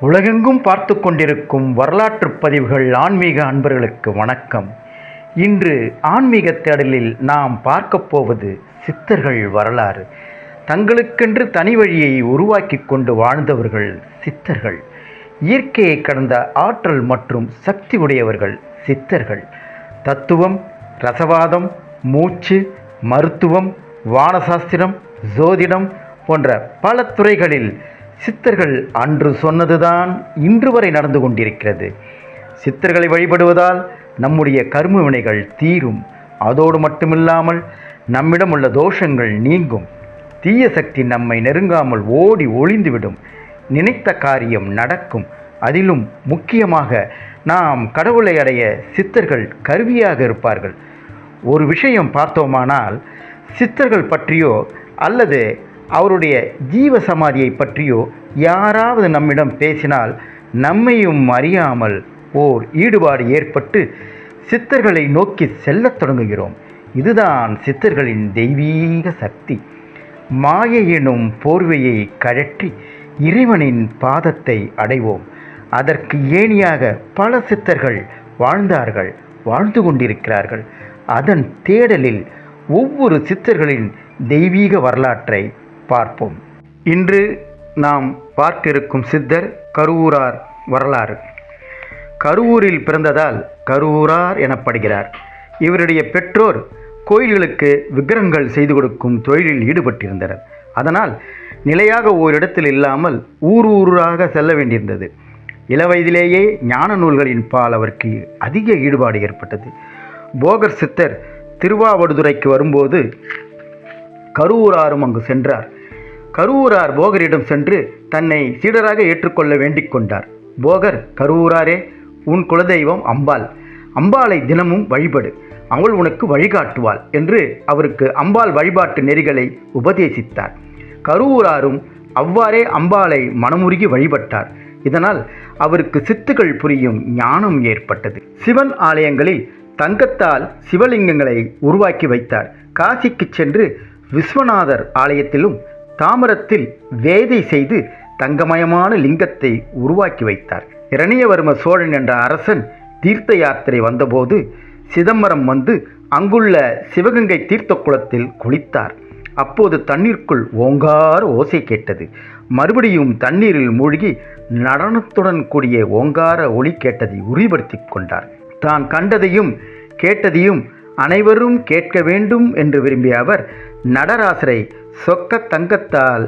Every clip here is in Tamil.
உலகெங்கும் பார்த்து கொண்டிருக்கும் வரலாற்று பதிவுகள் ஆன்மீக அன்பர்களுக்கு வணக்கம். இன்று ஆன்மீக தேடலில் நாம் பார்க்கப் போவது சித்தர்கள் வரலாறு. தங்களுக்கென்று தனி வழியை உருவாக்கி கொண்டு வாழ்ந்தவர்கள் சித்தர்கள். இயற்கையை கடந்த ஆற்றல் மற்றும் சக்தி உடையவர்கள் சித்தர்கள். தத்துவம் ரசவாதம் மூச்சு மருத்துவம் வானசாஸ்திரம் ஜோதிடம் போன்ற பல துறைகளில் சித்தர்கள் அன்று சொன்னதுதான் இன்று வரை நடந்து கொண்டிருக்கிறது. சித்தர்களை வழிபடுவதால் நம்முடைய கர்ம வினைகள் தீரும். அதோடு மட்டுமில்லாமல் நம்மிடம் உள்ள தோஷங்கள் நீங்கும். தீய சக்தி நம்மை நெருங்காமல் ஓடி ஒளிந்துவிடும். நினைத்த காரியம் நடக்கும். அதிலும் முக்கியமாக நாம் கடவுளை அடைய சித்தர்கள் கருவியாக இருப்பார்கள். ஒரு விஷயம் பார்த்தோமானால் சித்தர்கள் பற்றியோ அல்லது அவருடைய ஜீவ சமாதியை பற்றியோ யாராவது நம்மிடம் பேசினால் நம்மையும் அறியாமல் ஓர் ஈடுபாடு ஏற்பட்டு சித்தர்களை நோக்கி செல்லத் தொடங்குகிறோம். இதுதான் சித்தர்களின் தெய்வீக சக்தி. மாய எனும் போர்வையை கழற்றி இறைவனின் பாதத்தை அடைவோம். அதற்கு ஏணியாக பல சித்தர்கள் வாழ்ந்தார்கள் வாழ்ந்து கொண்டிருக்கிறார்கள். அதன் தேடலில் ஒவ்வொரு சித்தர்களின் தெய்வீக வரலாற்றை பார்ப்போம். இன்று நாம் பார்க்க இருக்கும் சித்தர் கருவூரார் வரலாறு. கருவூரில் பிறந்ததால் கருவூரார் எனப்படுகிறார். இவருடைய பெற்றோர் கோயில்களுக்கு விக்கிரகங்கள் செய்து கொடுக்கும் தொழிலில் ஈடுபட்டிருந்தனர். அதனால் நிலையாக ஓரிடத்தில் இல்லாமல் ஊர் ஊராக செல்ல வேண்டியிருந்தது. இளவயதிலேயே ஞான நூல்களின் பால் அவருக்கு அதிக ஈடுபாடு ஏற்பட்டது. போகர் சித்தர் திருவாவடுதுறைக்கு வரும்போது கருவூராரும் அங்கு சென்றார். கருவூரார் போகரிடம் சென்று தன்னை சீடராக ஏற்றுக்கொள்ள வேண்டிக் கொண்டார். போகர் கருவூராரே உன் குலதெய்வம் அம்பாள். அம்பாளை தினமும் வழிபடு. அவள் உனக்கு வழிகாட்டுவாள் என்று அவருக்கு அம்பாள் வழிபாட்டு நெறிகளை உபதேசித்தார். கருவூராரும் அவ்வாறே அம்பாளை மனமுருகி வழிபட்டார். இதனால் அவருக்கு சித்துகள் புரியும் ஞானம் ஏற்பட்டது. சிவன் ஆலயங்களில் தங்கத்தால் சிவலிங்கங்களை உருவாக்கி வைத்தார். காசிக்கு சென்று விஸ்வநாதர் ஆலயத்திலும் தாமரத்தில் வேதை செய்து தங்கமயமான லிங்கத்தை உருவாக்கி வைத்தார். இரணியவர்ம சோழன் என்ற அரசன் தீர்த்த யாத்திரை வந்தபோது சிதம்பரம் வந்து அங்குள்ள சிவகங்கை தீர்த்த குளத்தில் குளித்தார். அப்போது தண்ணீருக்குள் ஓங்கார ஓசை கேட்டது. மறுபடியும் தண்ணீரில் மூழ்கி நடனத்துடன் கூடிய ஓங்கார ஒளி கேட்டதை உறுதிப்படுத்தி கொண்டார். தான் கண்டதையும் கேட்டதையும் அனைவரும் கேட்க வேண்டும் என்று விரும்பிய அவர் நடராசரை சொக்க தங்கத்தால்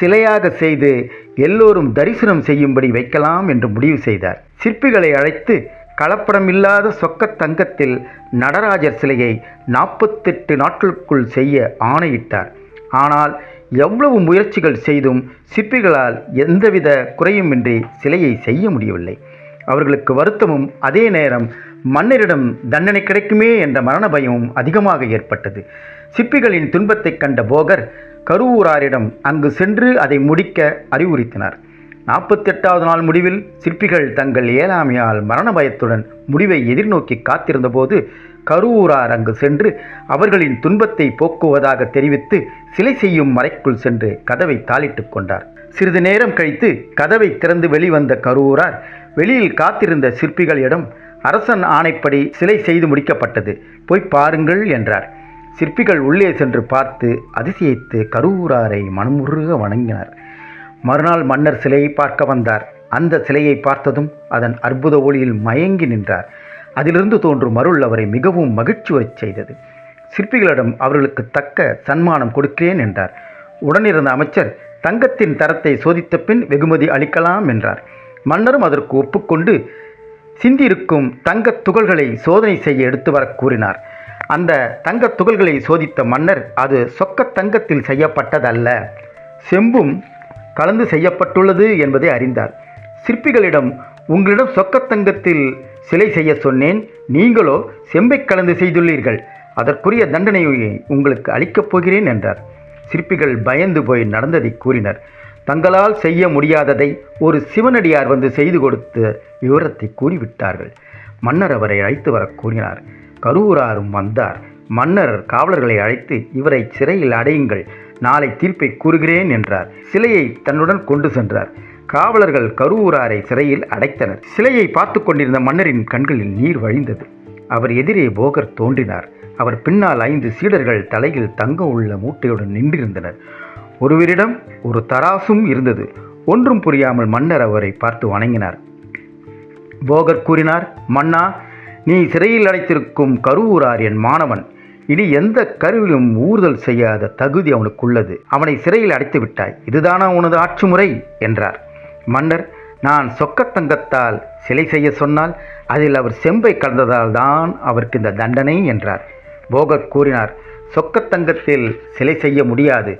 சிலையாக செய்து எல்லோரும் தரிசனம் செய்யும்படி வைக்கலாம் என்று முடிவு செய்தார். சிற்பிகளை அழைத்து கலப்படமில்லாத சொக்க தங்கத்தில் நடராஜர் சிலையை நாற்பத்தெட்டு நாட்களுக்குள் செய்ய ஆணையிட்டார். ஆனால் எவ்வளவு முயற்சிகள் செய்தும் சிற்பிகளால் எந்தவித குறையுமின்றி சிலையை செய்ய முடியவில்லை. அவர்களுக்கு வருத்தமும் அதே நேரம் மன்னரிடம் தண்டனை கிடைக்குமே என்ற மரண பயமும் அதிகமாக ஏற்பட்டது. சிற்பிகளின் துன்பத்தைக் கண்ட போகர் கருவூராரிடம் அங்கு சென்று அதை முடிக்க அறிவுறுத்தினார். நாற்பத்தெட்டாவது நாள் முடிவில் சிற்பிகள் தங்கள் ஏழாமையால் மரண பயத்துடன் முடிவை எதிர்நோக்கி காத்திருந்தபோது கருவூரார் அங்கு சென்று அவர்களின் துன்பத்தை போக்குவதாக தெரிவித்து சிலை செய்யும் மறைக்குள் சென்று கதவை தாளிட்டு கொண்டார். சிறிது நேரம் கழித்து கதவை திறந்து வெளிவந்த கருவூரார் வெளியில் காத்திருந்த சிற்பிகளிடம் அரசன் ஆணைப்படி சிலை செய்து முடிக்கப்பட்டது. போய் பாருங்கள் என்றார். சிற்பிகள் உள்ளே சென்று பார்த்து அதிசயித்து கரூராரை மனமுருக வணங்கினார். மறுநாள் மன்னர் சிலையை பார்க்க வந்தார். அந்த சிலையை பார்த்ததும் அதன் அற்புத ஒளியில் மயங்கி நின்றார். அதிலிருந்து தோன்றும் அருள் அவரை மிகவும் மகிழ்ச்சி வரச் செய்தது. சிற்பிகளிடம் அவர்களுக்கு தக்க சன்மானம் கொடுக்கிறேன் என்றார். உடனிருந்த அமைச்சர் தங்கத்தின் தரத்தை சோதித்த பின் வெகுமதி அளிக்கலாம் என்றார். மன்னரும் அதற்கு ஒப்புக்கொண்டு சிந்தியிருக்கும் தங்கத் துகள்களை சோதனை செய்ய எடுத்து வர கூறினார். அந்த தங்கத் துகள்களை சோதித்த மன்னர் அது சொக்க தங்கத்தில் செய்யப்பட்டதல்ல. செம்பும் கலந்து செய்யப்பட்டுள்ளது என்பதை அறிந்தார். சிற்பிகளிடம் உங்களிடம் சொக்கத்தங்கத்தில் சிலை செய்ய சொன்னேன். நீங்களோ செம்பை கலந்து செய்துள்ளீர்கள். அதற்குரிய தண்டனையை உங்களுக்கு அளிக்கப் போகிறேன் என்றார். சிற்பிகள் பயந்து போய் நடந்ததை கூறினர். தங்களால் செய்ய முடியாததை ஒரு சிவனடியார் வந்து செய்து கொடுத்த விவரத்தை கூறிவிட்டார்கள். மன்னர் அவரை அழைத்து வர கூறினார். கருவூராரும் வந்தார். மன்னர் காவலர்களை அழைத்து இவரை சிறையில் அடையுங்கள். நாளை தீர்ப்பை கூறுகிறேன் என்றார். சிலையை தன்னுடன் கொண்டு சென்றார். காவலர்கள் கருவூராரை சிறையில் அடைத்தனர். சிலையை பார்த்து கொண்டிருந்த மன்னரின் கண்களில் நீர் வழிந்தது. அவர் எதிரே போகர் தோன்றினார். அவர் பின்னால் ஐந்து சீடர்கள் தலையில் தங்க உள்ள மூட்டையுடன் நின்றிருந்தனர். ஒருவரிடம் ஒரு தராசும் இருந்தது. ஒன்றும் புரியாமல் மன்னர் அவரை பார்த்து வணங்கினார். போகர் கூறினார் மன்னா நீ சிறையில் அடைத்திருக்கும் கருவூரார் என் மாணவன். இனி எந்த கருவிலும் ஊறுதல் செய்யாத தகுதி அவனுக்குள்ளது. அவனை சிறையில் அடைத்து விட்டாய். இதுதானா உனது ஆட்சி முறை? என்றார். மன்னர் நான் சொக்கத்தங்கத்தால் சிலை செய்ய சொன்னால் அதில் அவர் செம்பை கலந்ததால் தான் அவருக்கு இந்த தண்டனை என்றார். போகர் கூறினார் சொக்கத்தங்கத்தில் சிலை செய்ய முடியாது.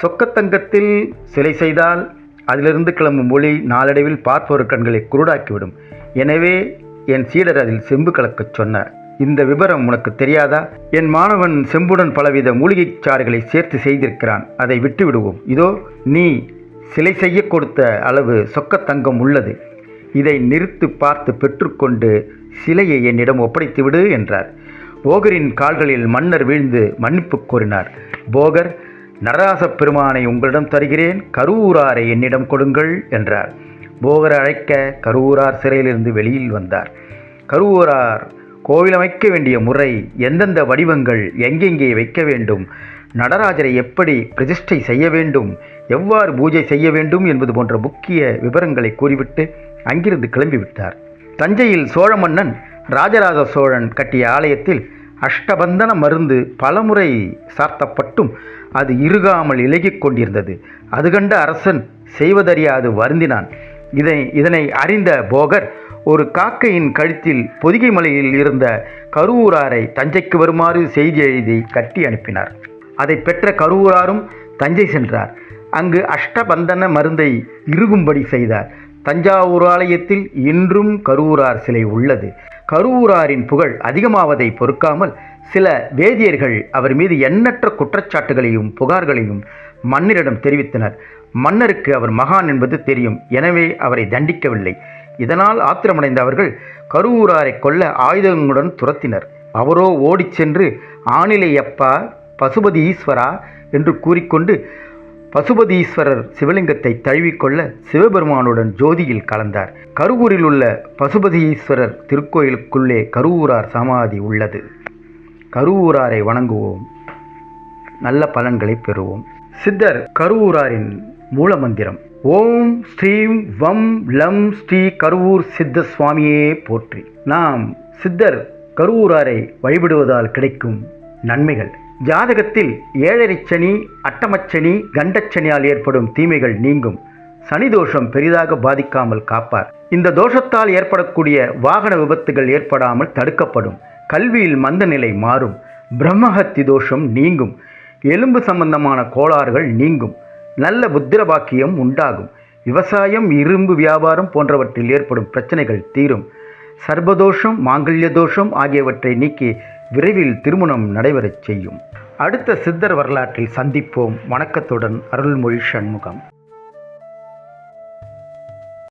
சொக்கத்தங்கத்தில் சிலை செய்தால் அதிலிருந்து கிளம்பும் ஒளி நாளடைவில் பார்ப்பவர் கண்களை குருடாக்கிவிடும். எனவே என் சீடர் அதில் செம்பு கலக்கச் சொன்னார். இந்த விவரம் உனக்கு தெரியாதா? என் மாணவன் செம்புடன் பலவித மூலிகைச் சாறுகளை சேர்த்து செய்திருக்கிறான். அதை விட்டுவிடுவோம். இதோ நீ சிலை செய்ய கொடுத்த அளவு சொக்கத்தங்கம் உள்ளது. இதை நிறுத்து பார்த்து பெற்றுக்கொண்டு சிலையை என்னிடம் ஒப்படைத்து விடு என்றார். போகரின் கால்களில் மன்னர் வீழ்ந்து மன்னிப்பு கோரினார். போகர் நடராசப் பெருமானை உங்களிடம் தருகிறேன் கரூராரை என்னிடம் கொடுங்கள் என்றார். போகர் அழைக்க கரூரார் சிறையிலிருந்து வெளியில் வந்தார். கருவூரார் கோவில் அமைக்க வேண்டிய முறை எந்தெந்த வடிவங்கள் எங்கெங்கே வைக்க வேண்டும் நடராஜரை எப்படி பிரதிஷ்டை செய்ய வேண்டும் எவ்வாறு பூஜை செய்ய வேண்டும் என்பது போன்ற முக்கிய விவரங்களை கூறிவிட்டு அங்கிருந்து கிளம்பிவிட்டார். தஞ்சையில் சோழ மன்னன் ராஜராஜ சோழன் கட்டிய ஆலயத்தில் அஷ்டபந்தன மருந்து பலமுறை சார்த்தப்பட்டும் அது இறுகாமல் இலகிக் கொண்டிருந்தது. அது கண்ட அரசன் செய்வதறியாது வருந்தினான். இதை இதனை அறிந்த போகர் ஒரு காக்கையின் கழுத்தில் பொதிகை மலையில் இருந்த கருவூராரை தஞ்சைக்கு வருமாறு செய்தி எழுதி கட்டி அனுப்பினார். அதை பெற்ற கருவூராரும் தஞ்சை சென்றார். அங்கு அஷ்டபந்தன மருந்தை இறுகும்படி செய்தார். தஞ்சாவூர் ஆலயத்தில் இன்றும் கருவூரார் சிலை உள்ளது. கருவூராரின் புகழ் அதிகமாவதை பொறுக்காமல் சில வேதியர்கள் அவர் மீது எண்ணற்ற குற்றச்சாட்டுகளையும் புகார்களையும் மன்னரிடம் தெரிவித்தனர். மன்னருக்கு அவர் மகான் என்பது தெரியும். எனவே அவரை தண்டிக்கவில்லை. இதனால் ஆத்திரமடைந்த அவர்கள் கருவூராரை கொல்ல ஆயுதங்களுடன் துரத்தினர். அவரோ ஓடிச் சென்று ஆனிலையப்பா பசுபதி ஈஸ்வரா என்று கூறிக்கொண்டு பசுபதீஸ்வரர் சிவலிங்கத்தை தழுவிக்கொள்ள சிவபெருமானுடன் ஜோதியில் கலந்தார். கருவூரில் உள்ள பசுபதீஸ்வரர் திருக்கோயிலுக்குள்ளே கருவூரார் சமாதி உள்ளது. கருவூராரை வணங்குவோம். நல்ல பலன்களை பெறுவோம். சித்தர் கருவூராரின் மூலமந்திரம். ஓம் ஸ்ரீம் வம் லம் ஸ்ரீ கருவூர் சித்த சுவாமியே போற்றி. நாம் சித்தர் கருவூராரை வழிபடுவதால் கிடைக்கும் நன்மைகள். ஜாதகத்தில் ஏழரை சனி அட்டமச்சனி கண்டச்சனியால் ஏற்படும் தீமைகள் நீங்கும். சனி தோஷம் பெரிதாக பாதிக்காமல் காப்பார். இந்த தோஷத்தால் ஏற்படக்கூடிய வாகன விபத்துகள் ஏற்படாமல் தடுக்கப்படும். கல்வியில் மந்த நிலை மாறும். பிரம்மஹத்தி தோஷம் நீங்கும். எலும்பு சம்பந்தமான கோளாறுகள் நீங்கும். நல்ல புத்திர பாக்கியம் உண்டாகும். விவசாயம் இரும்பு வியாபாரம் போன்றவற்றில் ஏற்படும் பிரச்சனைகள் தீரும். சர்பதோஷம் மாங்கல்ய தோஷம் ஆகியவற்றை நீக்கி விரைவில் திருமணம் நடைபெறச் செய்யும். அடுத்த சித்தர் வரலாற்றில் சந்திப்போம். வணக்கத்துடன் அருள்மொழி சண்முகம்.